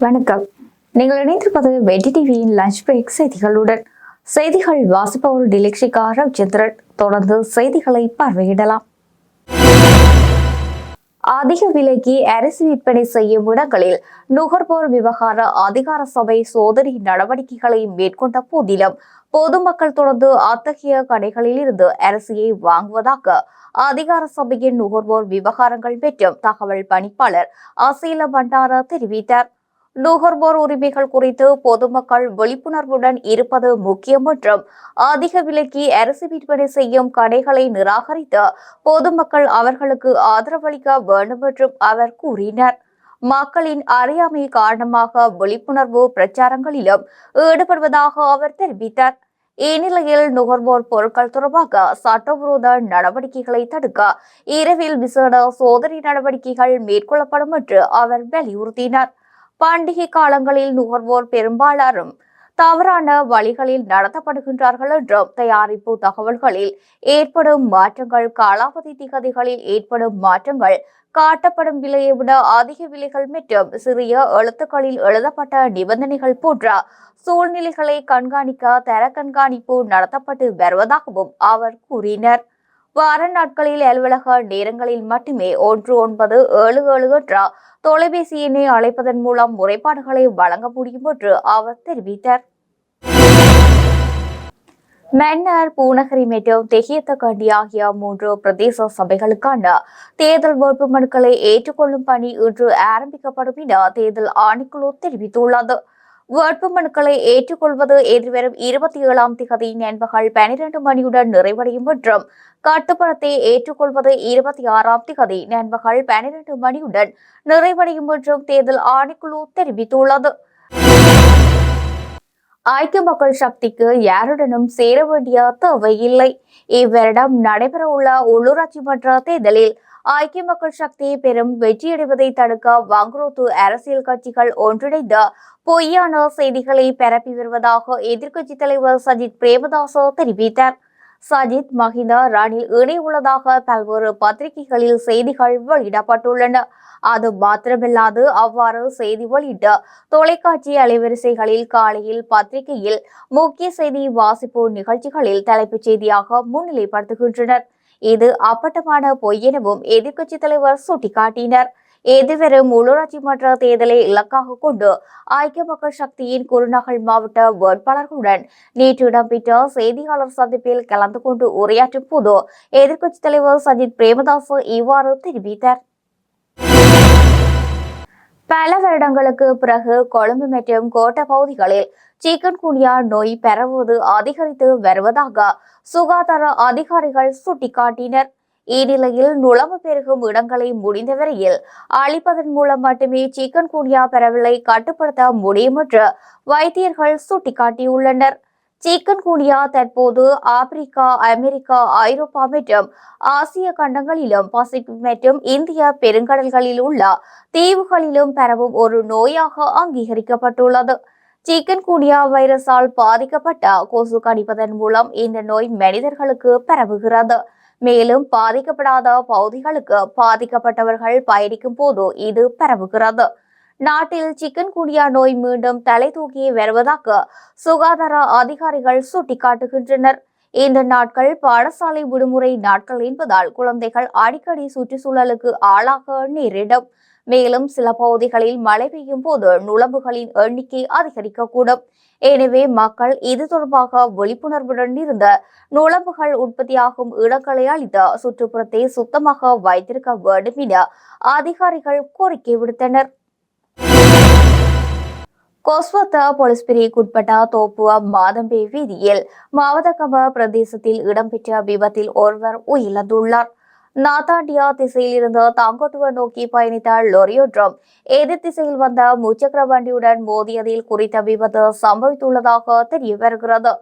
வணக்கம். நீங்கள் இணைந்திருப்பது வெட்டி டிவியின் லஞ்ச் பிரேக் செய்திகளுடன். செய்திகள் வாசிப்பவர் டிலக்ஷிகா ரவிச்சந்திரன். தொடர்ந்து செய்திகளை பார்வையிடலாம். அதிக விலைக்கு அரிசி விற்பனை செய்யும் இடங்களில் நுகர்வோர் விவகார அதிகார சபை சோதனை நடவடிக்கைகளை மேற்கொண்ட போதிலும் பொதுமக்கள் தொடர்ந்து அத்தகைய கடைகளில் இருந்து அரிசியை வாங்குவதாக அதிகார சபையின் நுகர்வோர் விவகாரங்கள் மற்றும் தகவல் பணிப்பாளர் அசீல பண்டார தெரிவித்தார். நுகர்வோர் உரிமைகள் குறித்து பொதுமக்கள் விழிப்புணர்வுடன் இருப்பது முக்கியம் என்றும் அதிக விலைக்கு அரிசி விற்பனை செய்யும் கடைகளை நிராகரித்து பொதுமக்கள் அவர்களுக்கு ஆதரவளிக்க வேண்டும் என்றும் அவர் கூறினார். மக்களின் அறியாமை காரணமாக விழிப்புணர்வு பிரச்சாரங்களிலும் ஈடுபடுவதாக அவர் தெரிவித்தார். இந்நிலையில் நுகர்வோர் பொருட்கள் தொடர்பாக சட்டவிரோத நடவடிக்கைகளை தடுக்க இரவில் விசேட சோதனை நடவடிக்கைகள் மேற்கொள்ளப்படும் என்று அவர் வலியுறுத்தினார். பண்டிகை காலங்களில் நுகர்வோர் பெரும்பாலாரும் தவறான வழிகளில் நடத்தப்படுகின்றார்கள் என்றும் தயாரிப்பு தகவல்களில் ஏற்படும் மாற்றங்கள் காலாவதி திகதிகளில் ஏற்படும் மாற்றங்கள் காட்டப்படும் விலையை விட அதிக விலைகள் மற்றும் சிறிய எழுத்துக்களில் எழுதப்பட்ட நிபந்தனைகள் போன்ற சூழ்நிலைகளை கண்காணிக்க தர கண்காணிப்பு நடத்தப்பட்டு வருவதாகவும் அவர் கூறினர். வார நாட்களில் அலுவலக நேரங்களில் மட்டுமே ஒன்று ஒன்பது ஏழு ஏழு என்ற தொலைபேசி எண்ணை அழைப்பதன் மூலம் முறைப்பாடுகளை வழங்க முடியும் என்று அவர் தெரிவித்தார். மன்னார் பூநகரி மற்றும் தெஹியத்தகண்டி ஆகிய மூன்று பிரதேச சபைகளுக்கான தேர்தல் வேட்புமனுக்களை ஏற்றுக்கொள்ளும் பணி இன்று ஆரம்பிக்கப்படும் என தேர்தல் ஆணைக்குழு தெரிவித்துள்ளது. வேட்புமனுக்களை ஏற்றுக்கொள்வது எதிர்வரும் இருபத்தி ஏழாம் திகதி நண்பகல் பனிரெண்டு மணியுடன் நிறைவடையும் என்றும் கட்டுப்பணத்தை ஏற்றுக்கொள்வது இருபத்தி ஆறாம் திகதி நண்பகல் பனிரெண்டு மணியுடன் நிறைவடையும் என்றும் தேர்தல் ஆணைக்குழு தெரிவித்துள்ளது. ஐக்கிய மக்கள் சக்திக்கு யாருடனும் சேர வேண்டிய தேவையில்லை. இவ்வருடம் நடைபெறவுள்ள உள்ளூராட்சி மன்ற தேர்தலில் ஐக்கிய மக்கள் சக்தி பெரும் வெற்றியடைவதை தடுக்க வங்குரோத்து அரசியல் கட்சிகள் ஒன்றிணைந்து பொய்யான செய்திகளை பரப்பி வருவதாக எதிர்க்கட்சித் தலைவர் சஜித் பிரேமதாச தெரிவித்தார். சஜித் மஹிந்த ரணில் இணையுள்ளதாக பல்வேறு பத்திரிகைகளில் செய்திகள் வெளியிடப்பட்டுள்ளன. அது மாத்திரமில்லாது அவ்வாறு செய்தி வெளியிட்டு தொலைக்காட்சி அலைவரிசைகளில் காலையில் பத்திரிகையில் முக்கிய செய்தி வாசிப்பு நிகழ்ச்சிகளில் தலைப்புச் செய்தியாக முன்னிலைப்படுத்துகின்றனர். இது அப்பட்டமான பொய் எனவும் எதிர்க்கட்சித் தலைவர் சுட்டிக்காட்டினர். எதிர்வரும் உள்ளூராட்சி மன்ற தேர்தலை இலக்காக கொண்டு ஐக்கிய மக்கள் சக்தியின் குருநகல் மாவட்ட வேட்பாளர்களுடன் நேற்று இடம்பெற்ற செய்தியாளர் சந்திப்பில் கலந்து கொண்டு உரையாற்றும் போது எதிர்க்கட்சித் தலைவர் சஜித் பிரேமதாஸ் இவ்வாறு தெரிவித்தார். பல வருடங்களுக்கு பிறகு கொழும்பு மற்றும் கோட்டை பகுதிகளில் சிக்கன் குனியா நோய் பரவுவது அதிகரித்து வருவதாக சுகாதார அதிகாரிகள் சுட்டிக்காட்டினர். இந்நிலையில் நுழம்பு பெருகும் இடங்களை முடிந்தவரையில் அழிப்பதன் மூலம் மட்டுமே சிக்கன் குனியா பரவலை கட்டுப்படுத்த முடியும் என்று வைத்தியர்கள் சுட்டிக்காட்டியுள்ளனர். சிக்கன் குனியா தற்போது ஆப்பிரிக்கா அமெரிக்கா ஐரோப்பா மற்றும் ஆசிய கண்டங்களிலும் பசிபிக் மற்றும் இந்திய பெருங்கடல்களில் உள்ள தீவுகளிலும் பரவும் ஒரு நோயாக அங்கீகரிக்கப்பட்டுள்ளது. சிக்கன் குனியா வைரஸால் பாதிக்கப்பட்ட கொசு கடிப்பதன் மூலம் இந்த நோய் மனிதர்களுக்கு பரவுகிறது. மேலும் பாதிக்கப்படாத பகுதிகளுக்கு பாதிக்கப்பட்டவர்கள் பயணிக்கும் போது இது பரவுகிறது. நாட்டில் சிக்கன் குனியா நோய் மீண்டும் தலை தூக்கி வருவதாக சுகாதார அதிகாரிகள் சுட்டிக்காட்டுகின்றனர். இந்த நாட்கள் பாடசாலை விடுமுறை நாட்கள் என்பதால் குழந்தைகள் அடிக்கடி சுற்றுச்சூழலுக்கு ஆளாக நேரிடும். மேலும் சில பகுதிகளில் மழை பெய்யும் போது நுழம்புகளின் எண்ணிக்கை அதிகரிக்கக்கூடும். எனவே மக்கள் இது தொடர்பாக விழிப்புணர்வுடன் இருந்த நுழம்புகள் உற்பத்தியாகும் இடங்களை அளித்த சுற்றுப்புறத்தை சுத்தமாக வைத்திருக்க வேண்டும் என அதிகாரிகள் கோரிக்கை விடுத்தனர். கொஸ்வத்த போலீஸ் பிரிவுக்குட்பட்ட தோப்புவ மாதம்பே வீதியில் மாவதகம பிரதேசத்தில் இடம்பெற்ற விபத்தில் ஒருவர் உயிரிழந்துள்ளார். நாத்தாண்டியா திசையில் இருந்து தாங்கோட்டுவ நோக்கி பயணித்த லொரியோ ட்ரம். எதிர் திசையில் வந்த முச்சக்கர வண்டியுடன் மோதியதில் குறித்த விபத்து சம்பவித்துள்ளதாக தெரிய வருகிறது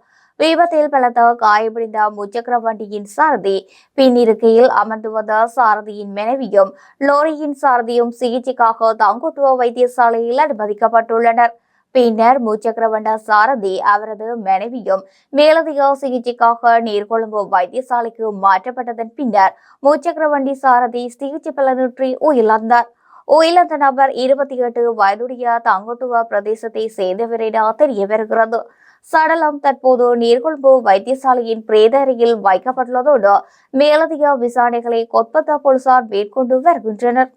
விபத்தில் பலத்த காயமடைந்த முச்சக்கர வண்டியின் சாரதி பின் இருக்கையில் அமர்ந்து வந்த சாரதியின் மனைவியும் லோரியின் சாரதியும் சிகிச்சைக்காக தாங்கோட்டுவ வைத்தியசாலையில் அனுமதிக்கப்பட்டுள்ளனர். பின்னர் முச்சக்கரவண்ட சாரதி அவரது மனைவியும் மேலதிக சிகிச்சைக்காக நீர்கொழும்பு வைத்தியசாலைக்கு மாற்றப்பட்டதன் பின்னர் முச்சக்கரவண்டி சாரதி சிகிச்சை பலனின்றி உயிரிழந்தார். உயிரிழந்த நபர் இருபத்தி எட்டு வயதுடைய தங்கட்டுவ பிரதேசத்தை சேர்ந்தவர் என தெரிய வருகிறது. சடலம் தற்போது நீர்கொழும்பு வைத்தியசாலையின் பிரேத அறையில் வைக்கப்பட்டுள்ளதோடு மேலதிக விசாரணைகளை கொத்பத்தா போலீசார் மேற்கொண்டு வருகின்றனர்.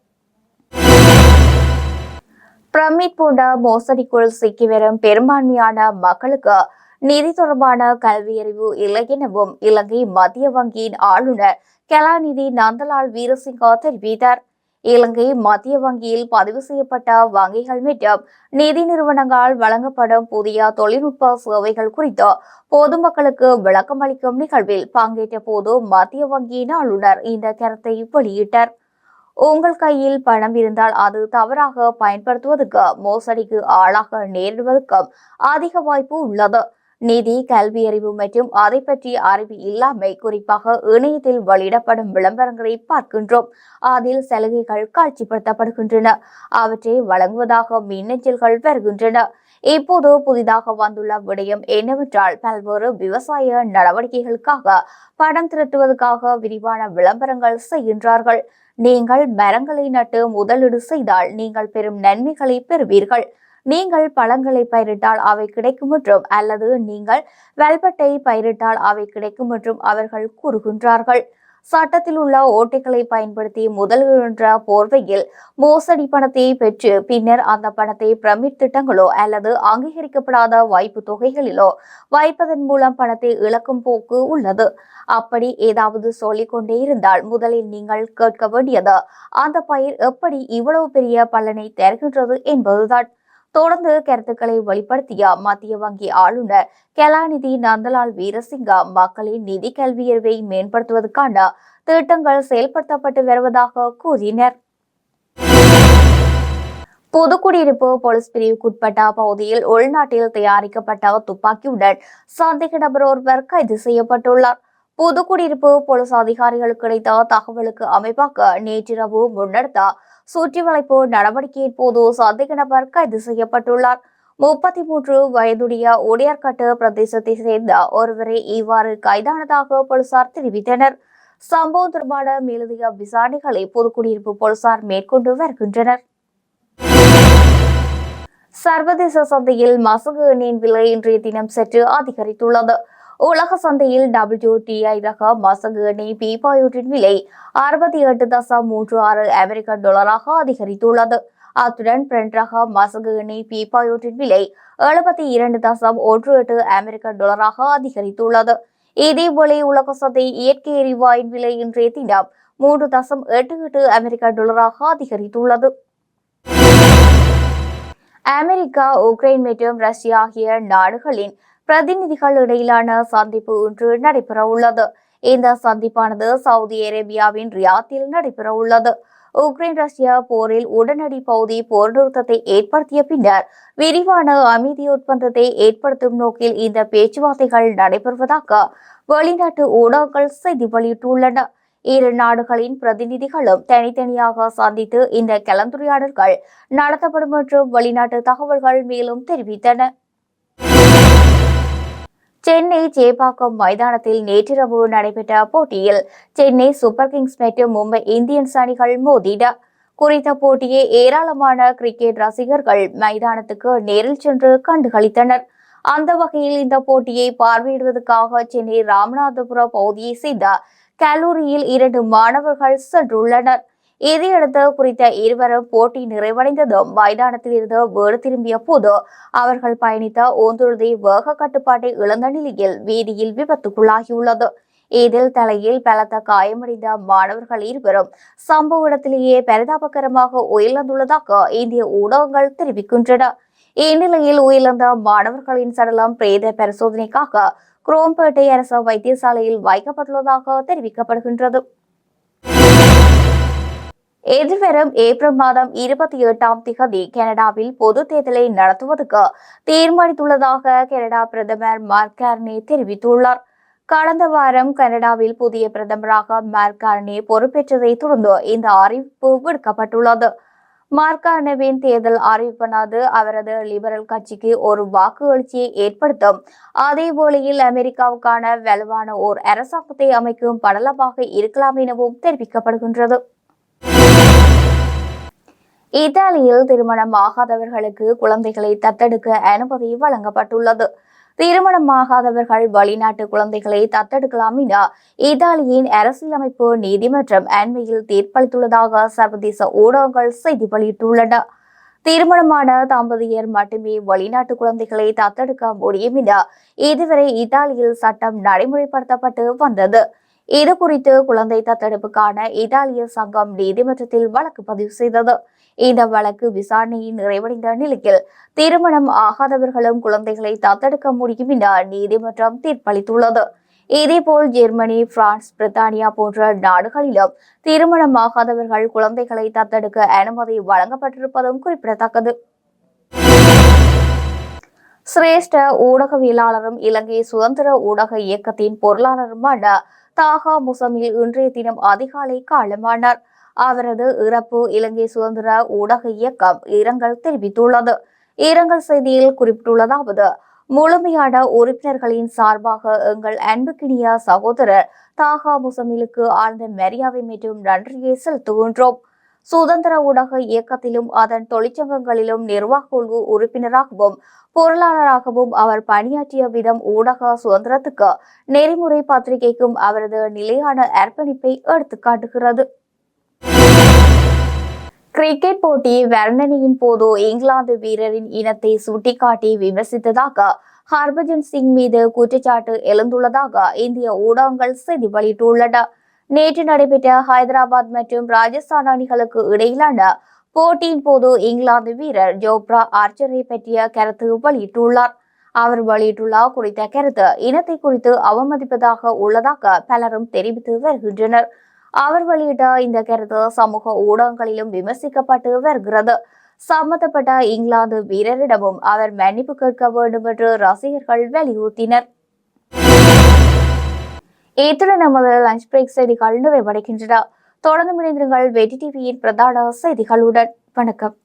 பிரமிட் போன்ற மோசடிக்குள் சிக்கி வரும் பெரும்பான்மையான மக்களுக்கு நிதி தொடர்பான கல்வியறிவு இல்லை எனவும் இலங்கை மத்திய வங்கியின் ஆளுநர் கலாநிதி நந்தலால் வீரசிங்கா தெரிவித்தார். இலங்கை மத்திய வங்கியில் பதிவு செய்யப்பட்ட வங்கிகள் மற்றும் நிதி நிறுவனங்களால் வழங்கப்படும் புதிய தொழில்நுட்ப சேவைகள் குறித்து பொதுமக்களுக்கு விளக்கம் அளிக்கும் நிகழ்வில் பங்கேற்ற போது மத்திய வங்கியின் ஆளுநர் இந்த கருத்தை வெளியிட்டார். உங்கள் கையில் பணம் இருந்தால் அது தவறாக பயன்படுத்துவதற்கு மோசடிக்கு ஆளாக நேரிடுவதற்கும் அதிக வாய்ப்பு உள்ளது. நிதி கல்வி அறிவு மற்றும் அதை பற்றிய அறிவு இல்லாமை குறிப்பாக இணையத்தில் வெளியிடப்படும் விளம்பரங்களை பார்க்கின்றோம். அதில் சலுகைகள் காட்சிப்படுத்தப்படுகின்றன. அவற்றை வழங்குவதாக மின்னஞ்சல்கள் வருகின்றன. இப்போது புதிதாக வந்துள்ள விடயம் என்னவென்றால் பல்வேறு விவசாய நடவடிக்கைகளுக்காக பணம் திரட்டுவதற்காக விரிவான விளம்பரங்கள் செய்கின்றார்கள். நீங்கள் மரங்களை நட்டு முதலீடு செய்தால் நீங்கள் பெரும் நன்மைகளை பெறுவீர்கள். நீங்கள் பழங்களை பயிரிட்டால் அவை கிடைக்கும் என்றும் அல்லது நீங்கள் வெல்பட்டை பயிரிட்டால் அவை கிடைக்கும் என்றும் அவர்கள் கூறுகின்றார்கள். சட்டத்தில் உள்ள ஓட்டைகளை பயன்படுத்தி முதல்கின்ற போர்வையில் மோசடி பணத்தை பெற்று பின்னர் அந்த பணத்தை பிரமிட் திட்டங்களோ அல்லது அங்கீகரிக்கப்படாத வாய்ப்பு தொகைகளிலோ வைப்பதன் மூலம் பணத்தை இழக்கும் போக்கு உள்ளது. அப்படி ஏதாவது சொல்லிக்கொண்டே இருந்தால் முதலில் நீங்கள் கேட்க வேண்டியது அந்த பயிர் எப்படி இவ்வளவு பெரிய பலனை தருகின்றது என்பதுதான். தொடர்ந்து கருத்துக்களை வெளிப்படுத்திய மத்திய வங்கி ஆளுநர் கலாநிதி நந்தலால் வீரசிங்கா மக்களின் நிதி கல்வியறிவை மேம்படுத்துவதற்கான திட்டங்கள் செயல்படுத்தப்பட்டு வருவதாக கூறினர். புதுக்குடியிருப்பு போலீஸ் பிரிவுக்குட்பட்ட பகுதியில் உள்நாட்டில் தயாரிக்கப்பட்ட துப்பாக்கியுடன் சந்தேக நபர் ஒருவர் கைது செய்யப்பட்டுள்ளார். புதுக்குடியிருப்பு போலீஸ் அதிகாரிகளுக்கு கிடைத்த தகவலுக்கு அமைப்பாக நேற்றிரவு முன்னெடுத்த சுற்றி வளைப்பு நடவடிக்கையின் போது சந்தேக நபர் கைது செய்யப்பட்டுள்ளார். முப்பத்தி மூன்று வயதுடைய உடையார்கட்டு பிரதேசத்தை சேர்ந்த ஒருவரை இவ்வாறு கைதானதாக போலீசார் தெரிவித்தனர். சம்பவம் தொடர்பான மேலதிக விசாரணைகளை பொதுக்குடியிருப்பு போலீசார் மேற்கொண்டு வருகின்றனர். சர்வதேச சந்தையில் மசகு எண்ணெயின் விலை இன்றைய தினம் சற்று அதிகரித்துள்ளது. உலக சந்தையில் டபிள்யூடிஐ ரக மசகு எண்ணெய் பீப்பாயூட்டின் விலை அறுபத்தி எட்டு தசம் மூன்று ஆறு அமெரிக்க டாலராக அதிகரித்துள்ளது. அத்துடன் பிரெண்ட் ரக மசகு எண்ணெய் பீப்பாயூட்டின் விலை எழுபத்தி இரண்டு தசம் ஒன்று எட்டு அமெரிக்க டாலராக அதிகரித்துள்ளது. இதேபோல உலக சந்தை இயற்கை எரிவாயின் விலை இன்றைய தினம் மூன்று தசம் எட்டு எட்டு அமெரிக்க டாலராக அதிகரித்துள்ளது. அமெரிக்கா உக்ரைன் மற்றும் ரஷ்யா ஆகிய நாடுகளின் பிரதிநிதிகள் இடையிலான சந்திப்பு இன்று நடைபெற உள்ளது. இந்த சந்திப்பானது சவுதி அரேபியாவின் ரியாத்தில் நடைபெற உள்ளது. உக்ரைன் ரஷ்யா போரில் உடனடி பகுதி போர் நிறுத்தத்தை ஏற்படுத்திய பின்னர் விரிவான அமைதி ஒப்பந்தத்தை ஏற்படுத்தும் நோக்கில் இந்த பேச்சுவார்த்தைகள் நடைபெறுவதாக வெளிநாட்டு ஊடகங்கள் செய்தி வெளியிட்டுள்ளன. இரு நாடுகளின் பிரதிநிதிகளும் தனித்தனியாக சந்தித்து இந்த கலந்துரையாடல்கள் நடத்தப்படும் என்று வெளிநாட்டு தகவல்கள் மேலும் தெரிவித்தன. சென்னை சேப்பாக்கம் மைதானத்தில் நேற்றிரவு நடைபெற்ற போட்டியில் சென்னை சூப்பர் கிங்ஸ் மற்றும் மும்பை இந்தியன்ஸ் அணிகள் மோதின. குறித்த போட்டியை ஏராளமான கிரிக்கெட் ரசிகர்கள் மைதானத்துக்கு நேரில் சென்று கண்டுகளித்தனர். அந்த வகையில் இந்த போட்டியை பார்வையிடுவதற்காக சென்னை ராமநாதபுரம் பகுதியை சேர்ந்த கல்லூரியில் இரண்டு மாணவர்கள் சென்றுள்ளனர். இதையடுத்து குறித்த இருவரும் போட்டி நிறைவடைந்ததும் மைதானத்தில் இருந்து வீடு திரும்பிய போது அவர்கள் பயணித்த ஓந்துருதி வேக கட்டுப்பாட்டை இழந்த நிலையில் வீதியில் விபத்துக்குள்ளாகியுள்ளது. இதில் தலையில் பலத்த காயமடைந்த மாணவர்கள் இருவரும் சம்பவ இடத்திலேயே பரிதாபகரமாக உயிரிழந்துள்ளதாக இந்திய ஊடகங்கள் தெரிவிக்கின்றன. இந்நிலையில் உயிரிழந்த மாணவர்களின் சடலம் பிரேத பரிசோதனைக்காக குரோம்பேட்டை அரசு வைத்தியசாலையில் வைக்கப்பட்டுள்ளதாக தெரிவிக்கப்படுகின்றது. எதிர்வரும் ஏப்ரல் மாதம் இருபத்தி எட்டாம் திகதி கனடாவில் பொது தேர்தலை நடத்துவதற்கு தீர்மானித்துள்ளதாக கனடா பிரதமர் மார்க் கார்னே தெரிவித்துள்ளார். கடந்த வாரம் கனடாவில் புதிய பிரதமராக மார்க் கார்னே பொறுப்பேற்றதை தொடர்ந்து இந்த அறிவிப்பு விடுக்கப்பட்டுள்ளது. மார்கானவின் தேர்தல் அறிவிப்பானது அவரது லிபரல் கட்சிக்கு ஒரு வாக்கு எழுச்சியை ஏற்படுத்தும். அதே வேளையில் அமெரிக்காவுக்கான வலுவான ஓர் அரசாங்கத்தை அமைக்கும் படலமாக இருக்கலாம் எனவும் தெரிவிக்கப்படுகின்றது. இத்தாலியில் திருமணம் ஆகாதவர்களுக்கு குழந்தைகளை தத்தெடுக்க அனுமதி வழங்கப்பட்டுள்ளது. திருமணமாகாதவர்கள் வெளிநாட்டு குழந்தைகளை தத்தெடுக்கலாம் என இத்தாலியின் அரசியலமைப்பு நீதிமன்றம் அண்மையில் தீர்ப்பளித்துள்ளதாக சர்வதேச ஊடகங்கள் செய்தி வெளியிட்டுள்ளன. திருமணமான தம்பதியர் மட்டுமே வெளிநாட்டு குழந்தைகளை தத்தெடுக்க முடியும் என இதுவரை இத்தாலியில் சட்டம் நடைமுறைப்படுத்தப்பட்டு வந்தது. இது குறித்து குழந்தை தத்தெடுப்புக்கான இத்தாலிய சங்கம் நீதிமன்றத்தில் வழக்கு பதிவு செய்தது. இந்த வழக்கு விசாரணையின் நிறைவடைந்த நிலையில் திருமணம் ஆகாதவர்களும் குழந்தைகளை தத்தெடுக்க முடியும் என நீதிமன்றம் தீர்ப்பளித்துள்ளது. இதேபோல் ஜெர்மனி பிரான்ஸ் பிரித்தானியா போன்ற நாடுகளிலும் திருமணமாகாதவர்கள் குழந்தைகளை தத்தெடுக்க அனுமதி வழங்கப்பட்டிருப்பதும் குறிப்பிடத்தக்கது. சிரேஷ்ட ஊடகவியலாளரும் இலங்கை சுதந்திர ஊடக இயக்கத்தின் பொருளாளருமான தாகா முசமில் இன்றைய தினம் அதிகாலை காலமானார். அவரது இறப்பு இலங்கை சுதந்திர ஊடக இயக்கம் இரங்கல் தெரிவித்துள்ளது. இரங்கல் செய்தியில் குறிப்பிட்டுள்ளதாவது முழுமையான உறுப்பினர்களின் சார்பாக எங்கள் அன்புக்கினிய சகோதரர் தாகா முசமிலுக்கு ஆழ்ந்த மரியாதை மற்றும் நன்றியை செலுத்துகின்றோம். சுதந்திர ஊடக இயக்கத்திலும் அதன் தொழிற்சங்கங்களிலும் நிர்வாக குழு உறுப்பினராகவும் பொருளாளராகவும் அவர் பணியாற்றிய விதம் ஊடக சுதந்திரத்துக்கு நெறிமுறை பத்திரிகைக்கும் அவரது நிலையான அர்ப்பணிப்பை எடுத்துக்காட்டுகிறது. கிரிக்கெட் போட்டி வர்ணனையின் போது இங்கிலாந்து வீரரின் இனத்தை சுட்டிக்காட்டி விமர்சித்ததாக ஹர்பஜன் சிங் மீது குற்றச்சாட்டு எழுந்துள்ளதாக இந்திய ஊடகங்கள் செய்தி வெளியிட்டுள்ளன. நேற்று நடைபெற்ற ஹைதராபாத் மற்றும் ராஜஸ்தான் அணிகளுக்கு இடையிலான போட்டியின் போது இங்கிலாந்து வீரர் ஜோப்ரா ஆர்ச்சரை பற்றிய கருத்து வெளியிட்டுள்ளார். அவர் வெளியிட்டுள்ள குறித்த கருத்து இனத்தை குறித்து அவமதிப்பதாக உள்ளதாக பலரும் தெரிவித்து வருகின்றனர். அவர் வெளியிட்ட இந்த கருத்து சமூக ஊடகங்களிலும் விமர்சிக்கப்பட்டு வருகிறது. சம்பந்தப்பட்ட இங்கிலாந்து வீரரிடமும் அவர் மன்னிப்பு கேட்க வேண்டும் என்று ரசிகர்கள் வலியுறுத்தினர். இத்துடன் நமது லஞ்ச் பிரேக் செய்திகள் நிறைவடைகின்றன. தொடர்ந்து இணைந்திருங்கள் வெற்றி டிவியின் பிரதான செய்திகளுடன். வணக்கம்.